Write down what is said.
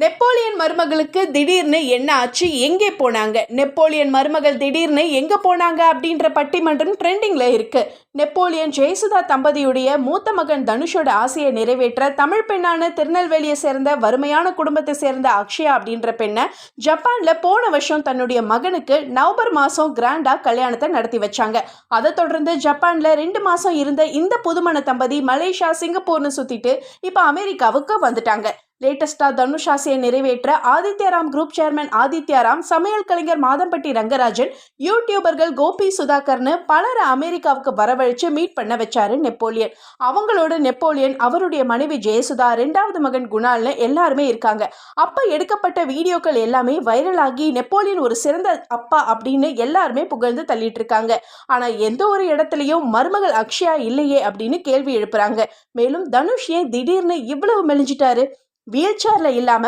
Napoleon மருமகளுக்கு திடீர்னு என்ன ஆச்சு? எங்கே போனாங்க? நெப்போலியன் மருமகள் திடீர்னு எங்க போனாங்க? அப்படின்ற பட்டிமன்றம் ட்ரெண்டிங்ல இருக்கு. நெப்போலியன் ஜெயசுதா தம்பதியுடைய மூத்த மகன் தனுஷோட ஆசையை நிறைவேற்ற தமிழ் பெண்ணான திருநெல்வேலியை சேர்ந்த வறுமையான குடும்பத்தை சேர்ந்த அக்ஷயா அப்படின்ற பெண்ணை ஜப்பான்ல போன வருஷம் தன்னுடைய மகனுக்கு நவம்பர் மாசம் கிராண்டா கல்யாணத்தை நடத்தி வச்சாங்க. அதை தொடர்ந்து ஜப்பான்ல ரெண்டு மாசம் இருந்த இந்த புதுமண தம்பதி மலேசியா சிங்கப்பூர்னு சுத்திட்டு இப்போ அமெரிக்காவுக்கு வந்துட்டாங்க. லேட்டஸ்டா தனுஷ் ஆசையை நிறைவேற்ற ஆதித்யாராம் குரூப் சேர்மன் ஆதித்யாராம் சமையல் கலைஞர் மாதம்பட்டி ரங்கராஜன் யூடியூபர்கள் கோபி சுதாகர்னு பலரை அமெரிக்காவுக்கு வரவழைச்சு மீட் பண்ண வச்சாரு நெப்போலியன். அவங்களோட நெப்போலியன் அவருடைய மனைவி ஜெயசுதா ரெண்டாவது மகன் குணால்னு எல்லாருமே இருக்காங்க. அப்ப எடுக்கப்பட்ட வீடியோக்கள் எல்லாமே வைரலாகி நெப்போலியன் ஒரு சிறந்த அப்பா அப்படின்னு எல்லாருமே புகழ்ந்து தள்ளிட்டு இருக்காங்க. ஆனா எந்த ஒரு இடத்துலயும் மருமகள் அக்ஷயா இல்லையே அப்படின்னு கேள்வி எழுப்புறாங்க. மேலும் தனுஷ் ஏன் திடீர்னு இவ்வளவு மெலிஞ்சிட்டாரு? வீல் சேர்ல இல்லாம